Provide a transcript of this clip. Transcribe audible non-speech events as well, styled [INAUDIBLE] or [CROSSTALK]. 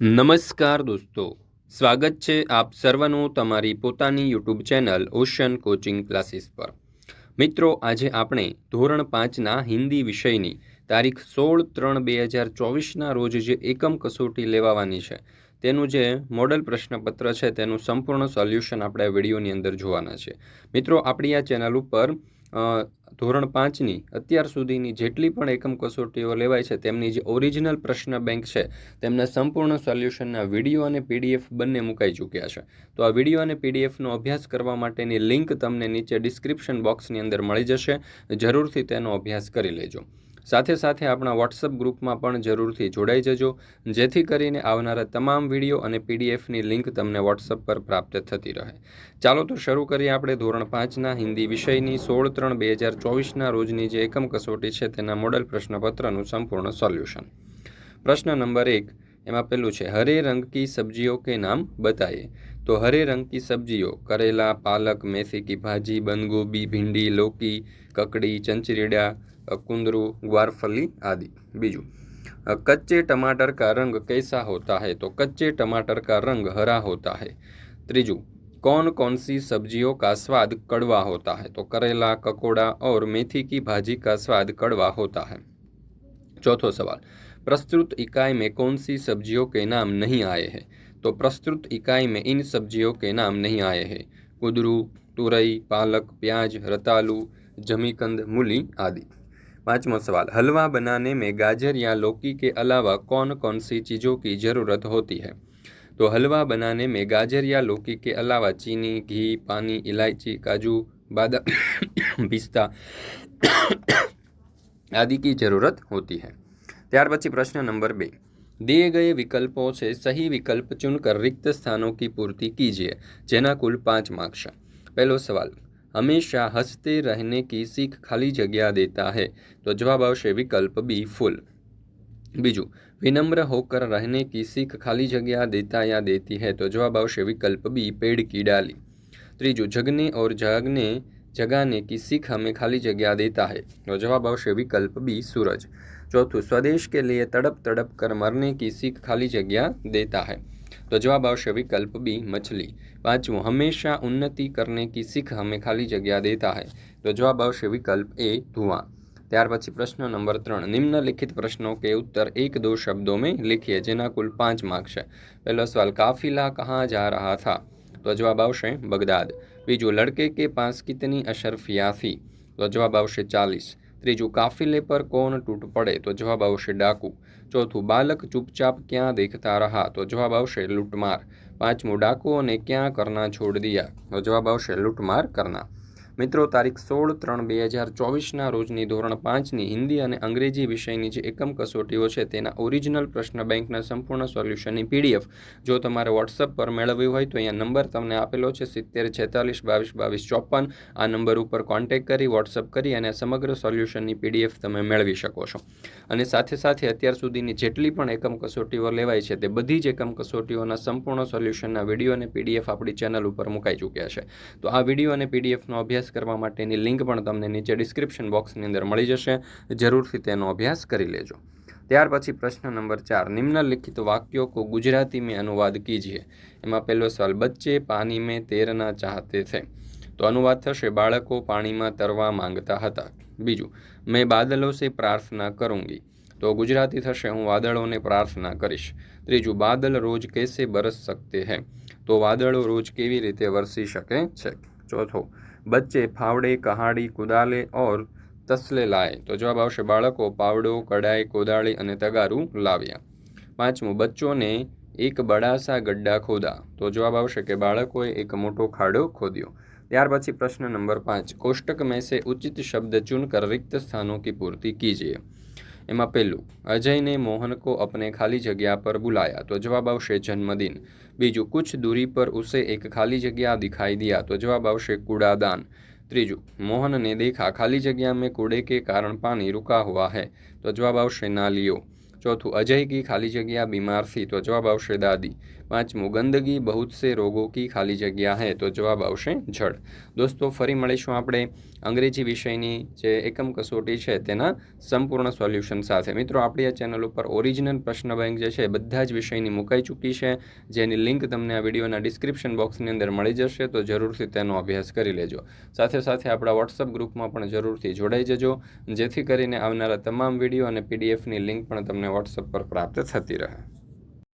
નમસ્કાર દોસ્તો, સ્વાગત છે આપ સર્વનું તમારી પોતાની YouTube channel Ocean coaching classes પર. મિત્રો, આજે આપણે ધોરણ પાંચના હિન્દી વિષયની તારીખ સોળ ત્રણ બે હજાર ચોવીસના રોજ જે એકમ કસોટી લેવાવાની છે, તેનું જે મોડલ પ્રશ્નપત્ર છે તેનું સંપૂર્ણ સોલ્યુશન આપણે વિડીયોની અંદર જોવાના છે. મિત્રો, આપણી આ ચેનલ ઉપર ધોરણ પાંચની અત્યાર સુધીની જેટલી પણ એકમ કસોટીઓ લેવાય છે, તેમની જે ઓરિજિનલ પ્રશ્ન બેંક છે, તેમના સંપૂર્ણ સોલ્યુશનના વીડિયો અને પીડીએફ બંને મુકાઈ ચૂક્યા છે. તો આ વીડિયો અને પીડીએફનો અભ્યાસ કરવા માટેની લિંક તમને નીચે ડિસ્ક્રિપ્શન બોક્સની અંદર મળી જશે. જરૂરથી તેનો અભ્યાસ કરી લેજો. સાથે સાથે આપણા વોટ્સઅપ ગ્રુપમાં પણ જરૂરથી જોડાઈ જજો, જેથી કરીને આવનારા તમામ વીડિયો અને પીડીએફની લિંક તમને વોટ્સઅપ પર પ્રાપ્ત થતી રહે. ચાલો તો શરૂ કરીએ આપણે ધોરણ પાંચના હિન્દી વિષયની સોળ ત્રણ બે હજાર ચોવીસના રોજની જે એકમ કસોટી છે તેના મોડલ પ્રશ્નપત્રનું સંપૂર્ણ સોલ્યુશન. પ્રશ્ન નંબર એક, એમાં પેલું છે, હરે રંગ કી સબ્જીઓ કે નામ બતાઈએ તો હરે રંગ કી સબ્જીઓ, કરેલા, પાલક, મેથી કી ભાજી બંદગોબી ભીંડી, લોકી, કકડી, ચંચરીડા कुंदरू ग्वारफली आदि। बीजू। कच्चे टमाटर का रंग कैसा होता है? तो कच्चे टमाटर का रंग हरा होता है। त्रिजू। कौन कौन सी सब्जियों का स्वाद कड़वा होता है? तो करेला, ककोड़ा और मेथी की भाजी का स्वाद कड़वा होता है। चौथो सवाल। प्रस्तुत इकाई में कौन सी सब्जियों के नाम नहीं आए हैं? तो प्रस्तुत इकाई में इन सब्जियों के नाम नहीं आए हैं। कुदरू, तुरई, पालक, प्याज, रतालू, जमीकंद, मूली आदि। पांचवा सवाल हलवा बनाने में गाजर या लौकी के अलावा कौन कौन सी चीज़ों की ज़रूरत होती है तो हलवा बनाने में गाजर या लौकी के अलावा चीनी घी पानी इलायची काजू बादाम [COUGHS] पिस्ता [COUGHS] आदि की ज़रूरत होती है ત્યાર પછી પ્રશ્ન નંબર બે दिए गए विकल्पों से सही विकल्प चुनकर रिक्त स्थानों की पूर्ति कीजिए જેના કુલ પાંચ માર્ક્સ છે પહેલો સવાલ हमेशा हंसते रहने की सीख खाली जगह देता है तो जवाब आवश्य विकल्प बी फुल बीजू विनम्र होकर रहने की सीख खाली जगह देता या देती है तो जवाब आवश्य विकल्प बी पेड़ की डाली त्रीजू जगने और जागने जगाने की सीख हमें खाली जगह देता है तो जवाब आवश्य विकल्प बी सूरज चौथू स्वदेश के लिए तड़प तड़प कर मरने की सीख खाली जगह देता है तो जवाब आवश्यक विकल्प बी मछली पांचवं हमेशा उन्नति करने की सीख हमें खाली जगह देता है તો જવાબ આવશે વિકલ્પ એ ધુવા ત્યાર પછી પ્રશ્ન નંબર ત્રણ. નિમ્નલિખિત પ્રશ્નો કે ઉત્તર એક દો શબ્દો મેં લિખીએ, જેના કુલ પાંચ માર્ક છે. પહેલો સવાલ, કાફિલા કહાં જા રહા થા? તો જવાબ આવશે બગદાદ. બીજું, લડકે કે પાસ કિતની અશરફિયા થી તો જવાબ આવશે ચાલીસ. ત્રીજું, કાફિલે પર કોણ તૂટ પડે? તો જવાબ આવશે ડાકુ. ચોથું, બાલક ચૂપચાપ ક્યાં દેખતા રહા? તો જવાબ આવશે લૂંટમાર. પાંચમું, ડાકુઓને ક્યાં કરના છોડ દિયા? તો જવાબ આવશે લૂંટમાર કરના. મિત્રો, તારીખ સોળ ત્રણ બે હજાર ચોવીસના રોજની ધોરણ પાંચની હિન્દી અને અંગ્રેજી વિષયની જે એકમ કસોટીઓ છે, તેના ઓરિજિનલ પ્રશ્ન બેંકના સંપૂર્ણ સોલ્યુશનની પીડીએફ. જો તમારે વોટ્સઅપ પર મેળવવી હોય, તો અહીંયા નંબર તમને આપેલો છે, સિત્તેર છેતાલીસ બાવીસ બાવીસ ચોપન. આ નંબર ઉપર કોન્ટેક કરી વોટ્સઅપ કરી અને સમગ્ર સોલ્યુશનની પીડીએફ તમે મેળવી શકો છો. અને સાથે સાથે અત્યાર સુધીની જેટલી પણ એકમ કસોટીઓ લેવાય છે, તે બધી જ એકમ કસોટીઓના સંપૂર્ણ સોલ્યુશનના વીડિયો અને પીડીએફ આપણી ચેનલ ઉપર મુકાઈ ચૂક્યા છે. તો આ વીડિયો અને પીડીએફનો અભ્યાસ કરવા માટેની લિંક પણ તમને નીચે ડિસ્ક્રિપ્શન બોક્સની અંદર મળી જશે. જરૂરથી તેનો અભ્યાસ કરી લેજો. ત્યાર પછી પ્રશ્ન નંબર ચાર. નિમ્નલિખિત વાક્યો કો ગુજરાતી મેં અનુવાદ કીજીએ. એમાં પહેલો સવાલ, બચ્ચે પાણી મેં તેરના ચાહતે થે. તો અનુવાદ થશે, બાળકો પાણીમાં તરવા માંગતા હતા. બીજું, મેં બાદલો સે પ્રાર્થના કરુંગી. તો ગુજરાતી થશે, હું વાદળોને પ્રાર્થના કરીશ. ત્રીજું, બાદલ રોજ કેસે બરસ શકતે હૈ? તો વાદળો રોજ કેવી રીતે વરસી શકે છે? ચોથો બચ્ચે ફાવડે કહાડી કુદાલે ઓર તસલે લાય તો જવાબ આવશે બાળકો પાવડો કડાઈ કોદાળી અને તગારું લાવ્યા પાંચમું બચ્ચોને એક બડાસા ગડ્ડા ખોદા તો જવાબ આવશે કે બાળકોએ એક મોટો ખાડો ખોદ્યો ત્યાર પછી પ્રશ્ન નંબર પાંચ, કોષ્ટક મેસે ઉચિત શબ્દ ચૂન કર રિક્ત સ્થાનો કી પૂર્તિ કીજીએ એમાં પહેલું અજયને મોહન કો અપને ખાલી જગ્યા પર બુલાયા તો જવાબ આવશે જન્મદિન. બીજું, કુછ દૂરી પર ઉસે એક ખાલી જગ્યા દિખાઈ દિયા તો જવાબ આવશે કૂડાદાન. ત્રીજું, મોહનને દેખા ખાલી જગ્યા મેં કૂડે કે કારણ પાણી રૂકા હુઆ હૈ તો જવાબ આવશે નાલિયો ચોથું, અજય કી ખાલી જગ્યા બીમારથી તો જવાબ આવશે, દાદી. પાંચમું ગંદગી બહુત સે રોગો કી ખાલી જગ્યા હૈ? તો જવાબ આવશે, જળ. દોસ્તો, ફરી મળીશું આપણે અંગ્રેજી વિષયની જે એકમ કસોટી છે તેના સંપૂર્ણ સોલ્યુશન સાથે. મિત્રો, આપણી આ ચેનલ ઉપર ઓરિજિનલ પ્રશ્ન બેંક જે છે બધા જ વિષયની મુકાઈ ચૂકી છે. જેની લિંક તમને આ વિડીયોના ડિસ્ક્રિપ્શન બોક્સની અંદર મળી જશે, તો જરૂરથી તેનો અભ્યાસ કરી લેજો. સાથે સાથે આપણા વોટ્સઅપ ગ્રુપમાં પણ જરૂરથી જોડાઈ જજો. જેથી કરીને આવનારા તમામ વીડિયો અને પીડીએફની લિંક પણ તમને વોટ્સઅપ પર પ્રાપ્ત થતી રહે.